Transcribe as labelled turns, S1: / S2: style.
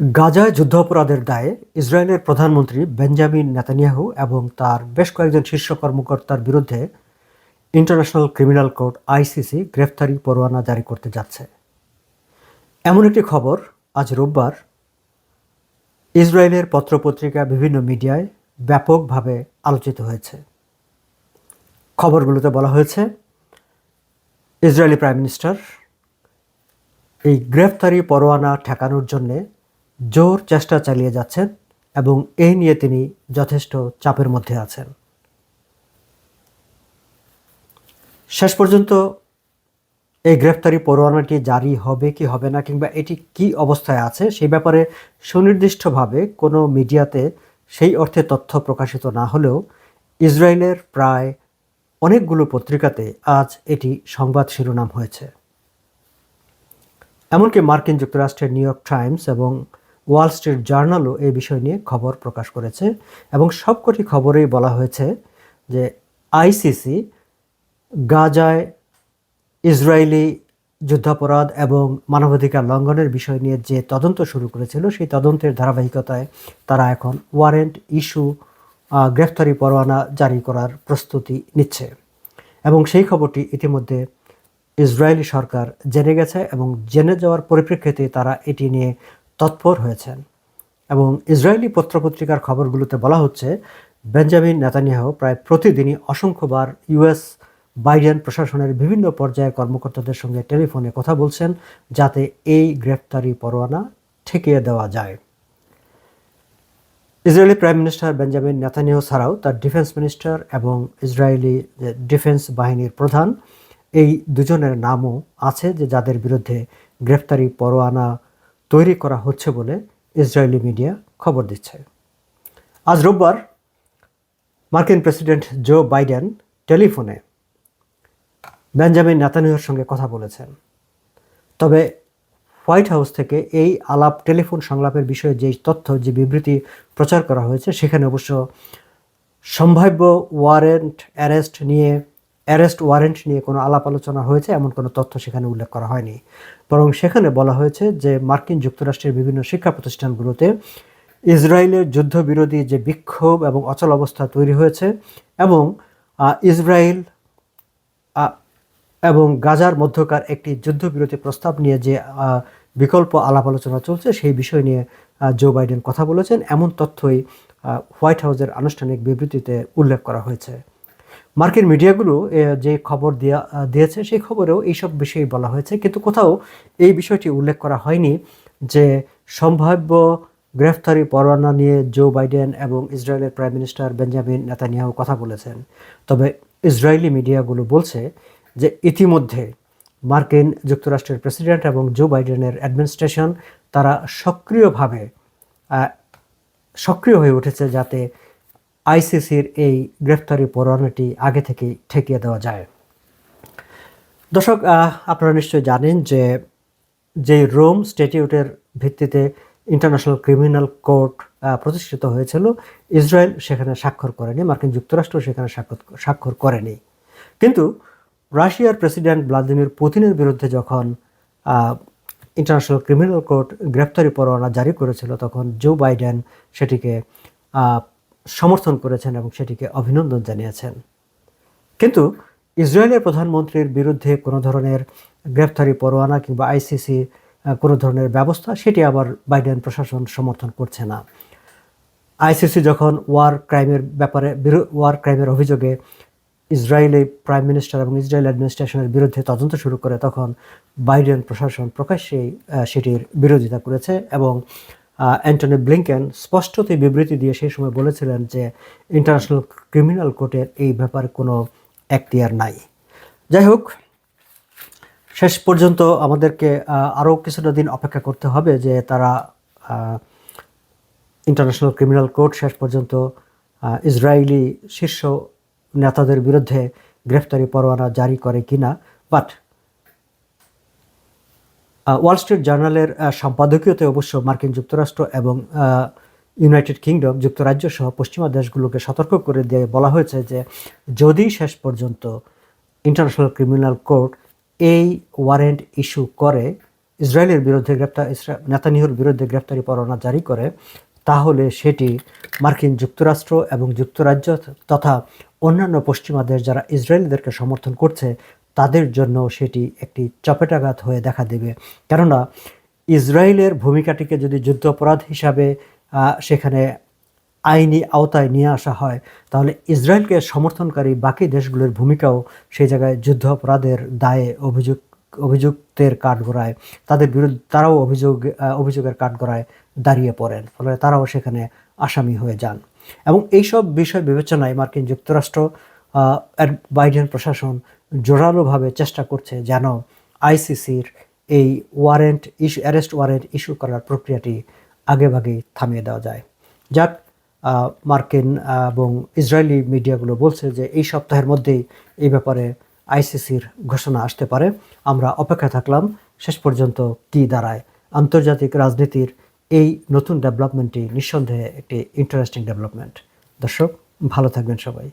S1: গাজায় যুদ্ধাপরাধের দায়ে ইসরায়েলের প্রধানমন্ত্রী বেঞ্জামিন নেতানিয়াহু এবং তার বেশ কয়েকজন শীর্ষ কর্মকর্তার বিরুদ্ধে ইন্টারন্যাশনাল ক্রিমিনাল কোর্ট আইসিসি গ্রেফতারি পরোয়ানা জারি করতে যাচ্ছে। এমন একটি খবর আজ রোববার। ইসরায়েলের পত্রপত্রিকা বিভিন্ন মিডিয়ায় ব্যাপকভাবে আলোচিত হয়েছে। খবরগুলোতে বলা হয়েছে, ইসরায়েলি প্রাইম মিনিস্টার এই গ্রেফতারি পরোয়ানা ঠেকানোর জন্যে জোর চেষ্টা চালিয়ে যাচ্ছেন এবং এই নিয়ে তিনি যথেষ্ট চাপের মধ্যে আছেন। শেষ পর্যন্ত এই গ্রেফতারি পরোয়ানাটি জারি হবে, কি হবে না, কিংবা এটি কি অবস্থায় আছে, সেই ব্যাপারে সুনির্দিষ্টভাবে কোনো মিডিয়াতে সেই অর্থে তথ্য প্রকাশিত না হলেও ইসরায়েলের প্রায় অনেকগুলো পত্রিকাতে আজ এটি সংবাদ শিরোনাম হয়েছে। এমনকি মার্কিন যুক্তরাষ্ট্রের নিউ ইয়র্ক টাইমস এবং ওয়াল স্ট্রিট জার্নালও এই বিষয় নিয়ে খবর প্রকাশ করেছে এবং সবকটি খবরেই বলা হয়েছে যে আইসিসি, গাজায় ইসরায়েলি যুদ্ধাপরাধ এবং মানবাধিকার লঙ্ঘনের বিষয় নিয়ে যে তদন্ত শুরু করেছিল, সেই তদন্তের ধারাবাহিকতায় তারা এখন ওয়ারেন্ট ইস্যু গ্রেফতারি পরোয়ানা জারি করার প্রস্তুতি নিচ্ছে। এবং সেই খবরটি ইতিমধ্যে ইসরায়েলি সরকার জেনে গেছে এবং জেনে যাওয়ার পরিপ্রেক্ষিতে তারা এটি নিয়ে তৎপর হয়েছেন। এবং ইসরায়েলি পত্রপত্রিকার খবরগুলোতে বলা হচ্ছে, বেঞ্জামিন নেতানিয়াহু প্রায় প্রতিদিনই অসংখ্যবার ইউএস বাইডেন প্রশাসনের বিভিন্ন পর্যায়ের কর্মকর্তাদের সঙ্গে টেলিফোনে কথা বলছেন যাতে এই গ্রেফতারি পরোয়ানা ঠেকিয়ে দেওয়া যায়। Israeli prime minister Benjamin Netanyahu ছাড়াও তার ডিফেন্স মিনিস্টার এবং ইসরায়েলি ডিফেন্স বাহিনীর প্রধান, এই দুজনের নামও আছে যে যাদের বিরুদ্ধে গ্রেফতারি পরোয়ানা তৈরি করা হচ্ছে বলে ইসরায়েলি মিডিয়া খবর দিচ্ছে। আজ রোববার মার্কিন প্রেসিডেন্ট জো বাইডেন টেলিফোনে বেঞ্জামিন নেতানিয়াহুর সঙ্গে কথা বলেছেন। তবে হোয়াইট হাউস থেকে এই আলাপ টেলিফোন সংলাপের বিষয়ে যে তথ্য, যে বিবৃতি প্রচার করা হয়েছে, সেখানে অবশ্য সম্ভাব্য ওয়ারেন্ট অ্যারেস্ট নিয়ে অ্যারেস্ট ওয়ারেন্ট নিয়ে কোনো আলাপ আলোচনা হয়েছে, এমন কোনো তথ্য সেখানে উল্লেখ করা হয়নি। বরং সেখানে বলা হয়েছে যে মার্কিন যুক্তরাষ্ট্রের বিভিন্ন শিক্ষা প্রতিষ্ঠানগুলোতে ইসরায়েলের যুদ্ধবিরোধী যে বিক্ষোভ এবং অচল অবস্থা তৈরি হয়েছে এবং ইসরায়েল এবং গাজার মধ্যকার একটি যুদ্ধবিরতি প্রস্তাব নিয়ে যে বিকল্প আলাপ আলোচনা চলছে সেই বিষয় নিয়ে জো বাইডেন কথা বলেছেন। এমন তথ্যই হোয়াইট হাউসের আনুষ্ঠানিক বিবৃতিতে উল্লেখ করা হয়েছে। মার্কিন মিডিয়াগুলো যে খবর দেওয়া দিয়েছে, সেই খবরেও এইসব বিষয়ে বলা হয়েছে। কিন্তু কোথাও এই বিষয়টি উল্লেখ করা হয়নি যে সম্ভাব্য গ্রেফতারি পরোয়ানা নিয়ে জো বাইডেন এবং ইসরায়েলের প্রাইম মিনিস্টার বেঞ্জামিন নেতানিয়াহু কথা বলেছেন। তবে ইসরায়েলি মিডিয়াগুলো বলছে যে ইতিমধ্যে মার্কিন যুক্তরাষ্ট্রের প্রেসিডেন্ট এবং জো বাইডেনের অ্যাডমিনিস্ট্রেশন তারা সক্রিয়ভাবে সক্রিয় হয়ে উঠেছে যাতে আইসিসির এই গ্রেফতারি পরোয়ানাটি আগে থেকেই ঠেকিয়ে দেওয়া যায়। দর্শক আপনারা নিশ্চয়ই জানেন যে যে রোম স্ট্যাটিউটের ভিত্তিতে ইন্টারন্যাশনাল ক্রিমিনাল কোর্ট প্রতিষ্ঠিত হয়েছিল, ইসরায়েল সেখানে স্বাক্ষর করেনি, মার্কিন যুক্তরাষ্ট্র সেখানে স্বাক্ষর করেনি। কিন্তু রাশিয়ার প্রেসিডেন্ট ভ্লাদিমির পুতিনের বিরুদ্ধে যখন ইন্টারন্যাশনাল ক্রিমিনাল কোর্ট গ্রেপ্তারি পরোয়ানা জারি করেছিল, তখন জো বাইডেন সেটিকে সমর্থন করেছেন এবং সেটিকে অভিনন্দন জানিয়েছেন। কিন্তু ইসরায়েলের প্রধানমন্ত্রীর বিরুদ্ধে কোনো ধরনের গ্রেফতারি পরোয়ানা কিংবা আইসিসি কোনো ধরনের ব্যবস্থা, সেটি আবার বাইডেন প্রশাসন সমর্থন করছে না। আইসিসি যখন ওয়ার ক্রাইমের ব্যাপারে ওয়ার ক্রাইমের অভিযোগে ইসরায়েলি প্রাইম মিনিস্টার এবং ইসরায়েল অ্যাডমিনিস্ট্রেশনের বিরুদ্ধে তদন্ত শুরু করে, তখন বাইডেন প্রশাসন প্রকাশ্যেই সেটির বিরোধিতা করেছে এবং অ্যান্টনি ব্লিংকেন স্পষ্টতই বিবৃতি দিয়ে সেই সময় বলেছিলেন যে ইন্টারন্যাশনাল ক্রিমিনাল কোর্টের এই ব্যাপারে কোনো এখতিয়ার নাই। যাই হোক, শেষ পর্যন্ত আমাদেরকে আরও কিছুটা দিন অপেক্ষা করতে হবে যে তারা ইন্টারন্যাশনাল ক্রিমিনাল কোর্ট শেষ পর্যন্ত ইসরায়েলি শীর্ষ নেতাদের বিরুদ্ধে গ্রেফতারি পরোয়ানা জারি করে কিনা। বাট ওয়াল স্ট্রিট জার্নালের সম্পাদকীয়তে অবশ্য মার্কিন যুক্তরাষ্ট্র এবং ইউনাইটেড কিংডম যুক্তরাজ্য সহ পশ্চিমা দেশগুলোকে সতর্ক করে দিয়ে বলা হয়েছে যে যদি শেষ পর্যন্ত ইন্টারন্যাশনাল ক্রিমিনাল কোর্ট এই ওয়ারেন্ট ইস্যু করে, ইসরায়েলের বিরুদ্ধে গ্রেপ্তার নেতানিয়াহুর বিরুদ্ধে গ্রেপ্তারি পরোয়ানা জারি করে, তাহলে সেটি মার্কিন যুক্তরাষ্ট্র এবং যুক্তরাজ্য তথা অন্যান্য পশ্চিমা দেশ যারা ইসরায়েলদেরকে সমর্থন করছে তাদের জন্য সেটি একটি চপেটাঘাত হয়ে দেখা দেবে। কেননা ইসরায়েলের ভূমিকাটিকে যদি যুদ্ধাপরাধ হিসাবে সেখানে আইনি আওতায় নিয়ে আসা হয়, তাহলে ইসরায়েলকে সমর্থনকারী বাকি দেশগুলোর ভূমিকাও সেই জায়গায় যুদ্ধ অপরাধের দায়ে অভিযোগ, অভিযুক্তের কাঠগড়ায়, তাদের বিরুদ্ধে, তারাও অভিযোগ অভিযোগের কাঠগড়ায় দাঁড়িয়ে পড়েন, ফলে তারাও সেখানে আসামি হয়ে যান। এবং এইসব বিষয় বিবেচনায় মার্কিন যুক্তরাষ্ট্র বাইডেন প্রশাসন জোরালোভাবে চেষ্টা করছে যেন আইসিসির এই warrant issue, arrest warrant issue করার প্রক্রিয়াটি আগেভাগেই থামিয়ে দেওয়া যায়। যাক মার্কিন এবং ইসরায়েলি মিডিয়াগুলো বলছে যে এই সপ্তাহের মধ্যেই এই ব্যাপারে আইসিসির ঘোষণা আসতে পারে। আমরা অপেক্ষা থাকলাম, শেষ পর্যন্ত কি দাঁড়ায়। আন্তর্জাতিক রাজনীতির এই নতুন ডেভেলপমেন্টটি নিঃসন্দেহে একটি ইন্টারেস্টিং ডেভেলপমেন্ট। দর্শক, ভালো থাকবেন সবাই।